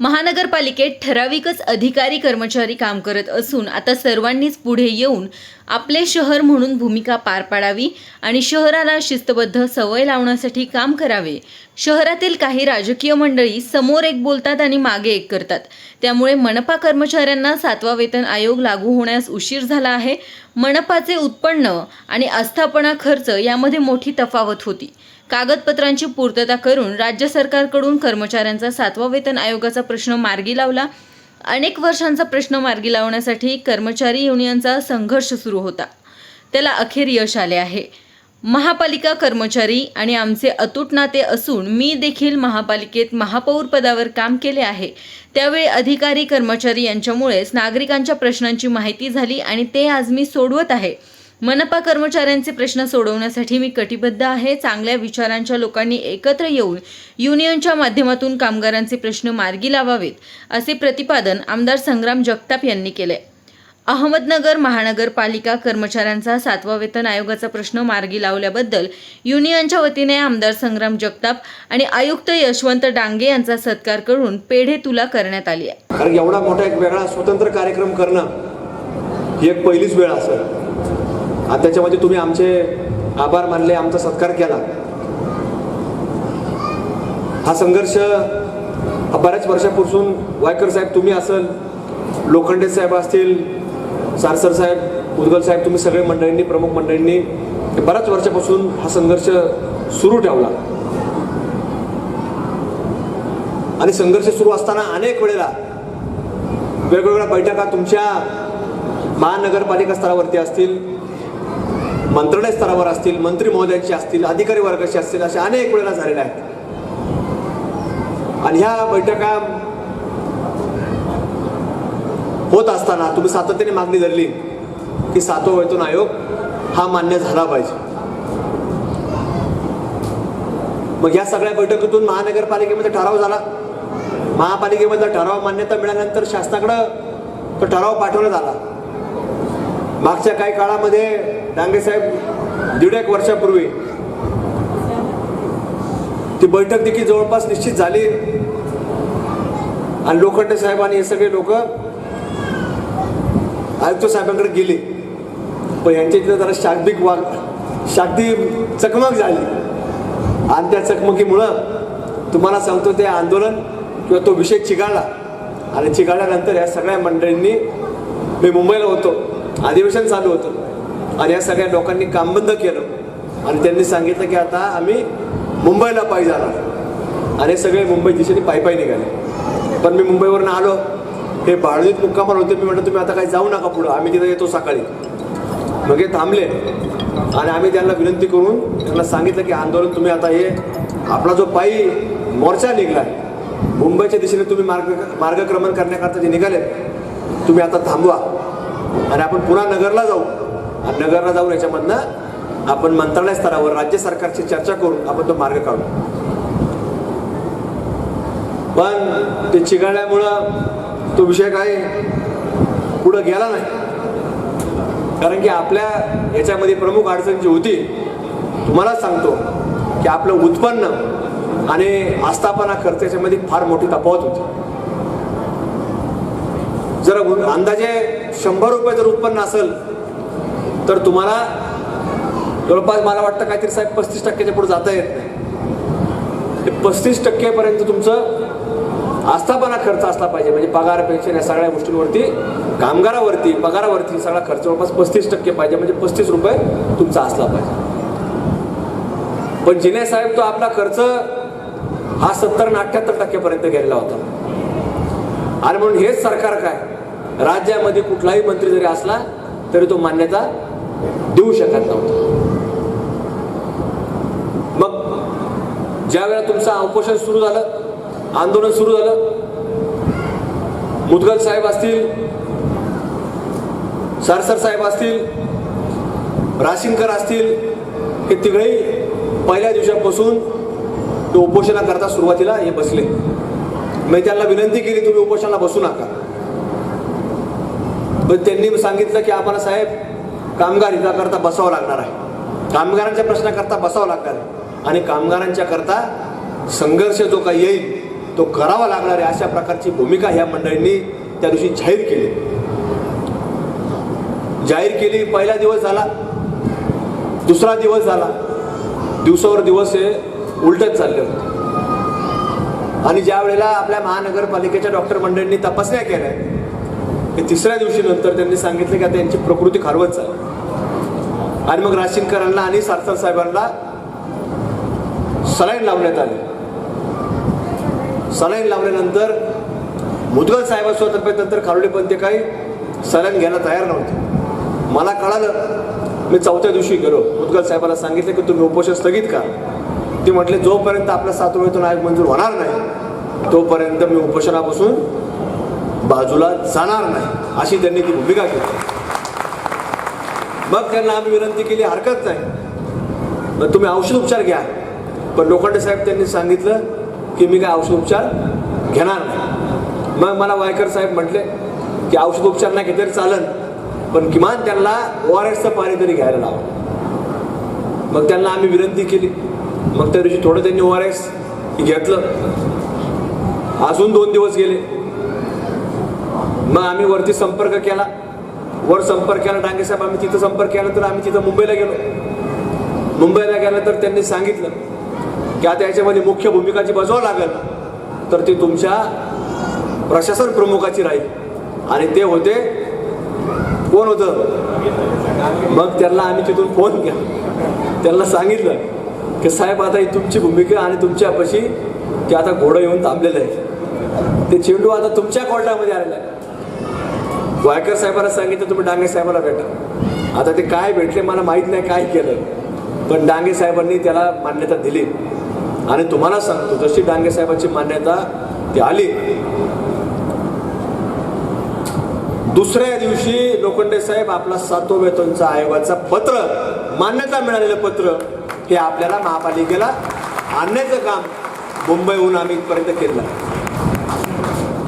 महानगरपालिकेत ठराविकच अधिकारी कर्मचारी काम करत असून आता सर्वांनीच पुढे येऊन आपले शहर म्हणून भूमिका पार पाडावी आणि शहराला शिस्तबद्ध सवय लावण्यासाठी काम करावे. शहरातील काही राजकीय मंडळी समोर एक बोलतात आणि मागे एक करतात. त्यामुळे मनपा कर्मचाऱ्यांना सातवा वेतन आयोग लागू होण्यास उशीर झाला आहे. मनपाचे उत्पन्न आणि आस्थापना खर्च यामध्ये मोठी तफावत होती. कागदपत्रांची पूर्तता करून राज्य सरकारकडून कर्मचाऱ्यांचा सातवा वेतन आयोगाचा प्रश्न मार्गी लावला. अनेक वर्षांचा प्रश्न मार्गी लावण्यासाठी कर्मचारी युनियनचा संघर्ष सुरू होता. त्याला अखेर यश आले आहे. महापालिका कर्मचारी आणि आमचे अतूट नाते असून मी देखील महापालिकेत महापौर पदावर काम केले आहे. त्यावेळी अधिकारी कर्मचारी यांच्यामुळेच नागरिकांच्या प्रश्नांची माहिती झाली आणि ते आज मी सोडवत आहे. मनपा कर्मचाऱ्यांचे प्रश्न सोडवण्यासाठी मी कटिबद्ध आहे. चांगल्या विचारांच्या लोकांनी एकत्र येऊन युनियनच्या माध्यमातून कामगारांचे प्रश्न मार्गी लावावेत असे प्रतिपादन आमदार संग्राम जगताप यांनी केले. अहमदनगर महानगरपालिका कर्मचाऱ्यांचा सातवा वेतन आयोगाचा प्रश्न मार्गी लावल्याबद्दल युनियनच्या वतीने आमदार संग्राम जगताप आणि आयुक्त यशवंत डांगे यांचा सत्कार करून पेढे तुला करण्यात आली आहे. कारण एवढा मोठा एक वेगळा स्वतंत्र कार्यक्रम करणं ही एक पहिलीच वेळ असेल. त्याच्यामध्ये तुम्ही आमचे आभार मानले आमचा सत्कार केला. हा संघर्ष हा बऱ्याच वर्षापासून वायकर साहेब तुम्ही असेल लोखंडे साहेब असतील सारसर साहेब उदगल साहेब तुम्ही सगळे मंडळींनी प्रमुख मंडळींनी बऱ्याच वर्षापासून हा संघर्ष सुरू ठेवला. आणि संघर्ष सुरू असताना अनेक वेळेला वेगवेगळ्या बैठका तुमच्या महानगरपालिका स्तरावरती असतील मंत्रालय स्तरावर असतील मंत्री महोदयांची असतील अधिकारी वर्गाचे असतील अशा अनेक वेळेला झालेल्या आहेत. आणि ह्या बैठका होत असताना तुम्ही सातत्याने मागणी धरली की सातवा वेतन आयोग हा मान्य झाला पाहिजे. मग या सगळ्या बैठकीतून महानगरपालिकेमध्ये ठराव झाला. महापालिकेमधला ठराव मान्यता मिळाल्यानंतर शासनाकडं तो ठराव पाठवण्यात आला. मागच्या काही काळामध्ये डांगे साहेब दीड एक वर्षापूर्वी ती बैठक देखील जवळपास निश्चित झाली. आणि लोखंडे साहेब आणि हे सगळे लोक आयुक्त साहेबांकडे गेले. पण यांच्या इथं जरा शाब्दिक वाग शाब्दी चकमक झाली. आणि त्या चकमकीमुळं तुम्हाला सांगतो ते आंदोलन किंवा तो विषय चिघाळला. आणि चिघाळल्यानंतर या सगळ्या मंडळींनी मी मुंबईला होतो. अधिवेशन चालू होतं. आणि या सगळ्या लोकांनी काम बंद केलं. आणि त्यांनी सांगितलं की आता आम्ही मुंबईला पायी जाणार. आणि सगळे मुंबई दिशेने पायी पायी निघाले. पण मी मुंबईवरून आलो. हे बाळवीत मुक्कामार होते. मी म्हटलं तुम्ही आता काही जाऊ नका पुढं. आम्ही तिथे येतो सकाळी. मग हे थांबले. आणि आम्ही त्यांना विनंती करून त्यांना सांगितलं की आंदोलन तुम्ही आता हे आपला जो पायी मोर्चा निघला मुंबईच्या दिशेने तुम्ही मार्ग मार्गक्रमण करण्याकरता जे निघाले तुम्ही आता थांबवा. आणि आपण पुन्हा नगरला जाऊ. आणि नगरला जाऊन याच्यामधनं आपण मंत्रालय स्तरावर राज्य सरकारची चर्चा करून आपण तो मार्ग काढू. पण ते चिघळल्यामुळं तो विषय काय पुढं गेला नाही. कारण की आपल्या याच्यामध्ये प्रमुख अडचण जी होती तुम्हाला सांगतो की आपलं उत्पन्न आणि आस्थापना खर्च याच्यामध्ये फार मोठी तफावत होती. जरा अंदाजे शंभर रुपये जर उत्पन्न असेल तर तुम्हाला जवळपास मला वाटतं काहीतरी साहेब पस्तीस टक्क्याच्या पुढे जाता येत नाही. ते पस्तीस टक्केपर्यंत तुमचं आस्थापना खर्च असला पाहिजे. म्हणजे पगार पेन्शन या सगळ्या गोष्टींवरती कामगारावरती पगारावरती सगळा खर्च जवळपास पस्तीस टक्के पाहिजे. म्हणजे पस्तीस रुपये तुमचा असला पाहिजे. पण जिने साहेब तो आपला खर्च हा सत्तर आणि अठ्ठ्याहत्तर टक्क्यापर्यंत गेलेला होता. आणि म्हणून हेच सरकार काय? राज्यामध्ये कुठलाही मंत्री जरी असला तरी तो मान्यता देऊ शकत नव्हता. मग ज्या वेळेला तुमचं उपोषण सुरू झालं आंदोलन सुरू झालं मुदगल साहेब असतील सरसर साहेब असतील राशिंकर असतील हे तिघही पहिल्या दिवसापासून ते उपोषणाकरता सुरुवातीला हे बसले. मी त्यांना विनंती केली तुम्ही उपोषणाला बसू नका. पण त्यांनी सांगितलं की आम्हाला साहेब कामगार हिताकरता बसावं लागणार आहे. कामगारांच्या प्रश्नाकरता बसावं लागणार आहे. आणि कामगारांच्या करता संघर्ष जो काही येईल तो करावा लागणार आहे अशा प्रकारची भूमिका ह्या मंडळींनी त्या दिवशी जाहीर केली. जाहीर केली पहिला दिवस झाला दुसरा दिवस झाला. दिवसावर दिवस हे उलटत चालले होते. आणि ज्या वेळेला आपल्या महानगरपालिकेच्या डॉक्टर मंडळींनी तपासण्या केल्या की तिसऱ्या दिवशी नंतर त्यांनी सांगितलं की आता यांची प्रकृती खारवत झाली आणि मग राशीनकरांना आणि सारसर साहेबांना सलाईन लावण्यात आली. सलाईन लावल्यानंतर मुदगल साहेबांसोबत नंतर खारोडे पण ते काही सलाईन घ्यायला तयार नव्हते. मला कळालं मी चौथ्या दिवशी गेलो. मुदगल साहेबाला सांगितलं की तुम्ही उपोषण स्थगित करा. ते म्हटले जोपर्यंत आपल्या सात आयोग मंजूर होणार नाही तोपर्यंत मी उपोषणापासून बाजूला जाणार नाही अशी त्यांनी ती भूमिका केली मग त्यांना आम्ही विनंती केली हरकत नाही. मग तुम्ही औषध उपचार घ्या. पण लोखंडे साहेब त्यांनी सांगितलं की मी काय औषध उपचार घेणार नाही. मग मला वायकर साहेब म्हटले की औषध उपचार नाही घेतले चालन पण किमान त्यांना ओ आर एसचं पाणी तरी घ्यायला लावा. मग त्यांना आम्ही विनंती केली. मग त्या दिवशी थोडं त्यांनी ओ आर एस घेतलं. अजून दोन दिवस गेले. मग आम्ही वरती संपर्क केला. वर संपर्क केला. डांगे साहेब आम्ही तिथं संपर्क केला तर आम्ही तिथं मुंबईला गेलो. मुंबईला गेल्यानंतर त्यांनी सांगितलं की आता याच्यामध्ये मुख्य भूमिका जी बजावं लागेल. तर ती तुमच्या प्रशासन प्रमुखाची राहील. आणि ते होते कोण होतं? मग त्यांना आम्ही तिथून फोन केला. त्यांना सांगितलं की साहेब आता ही तुमची भूमिका आणि तुमच्यापाशी ते आता घोडं येऊन थांबलेलं आहे ते चेंडू आता तुमच्या कोर्टामध्ये आलेला आहे. वायकर साहेबांना सांगितलं तुम्ही डांगे साहेबाला भेटा. आता ते काय भेटले मला माहीत नाही काय केलं. पण डांगे साहेबांनी त्याला मान्यता दिली. आणि तुम्हाला सांगतो जशी डांगे साहेबांची मान्यता ती आली दुसऱ्या दिवशी लोखंडे साहेब आपला सातो वेतनचा आयोगाचा पत्र मान्यता मिळालेलं पत्र हे आपल्याला महापालिकेला आणण्याचं काम मुंबईहून आम्ही पर्यंत केलं.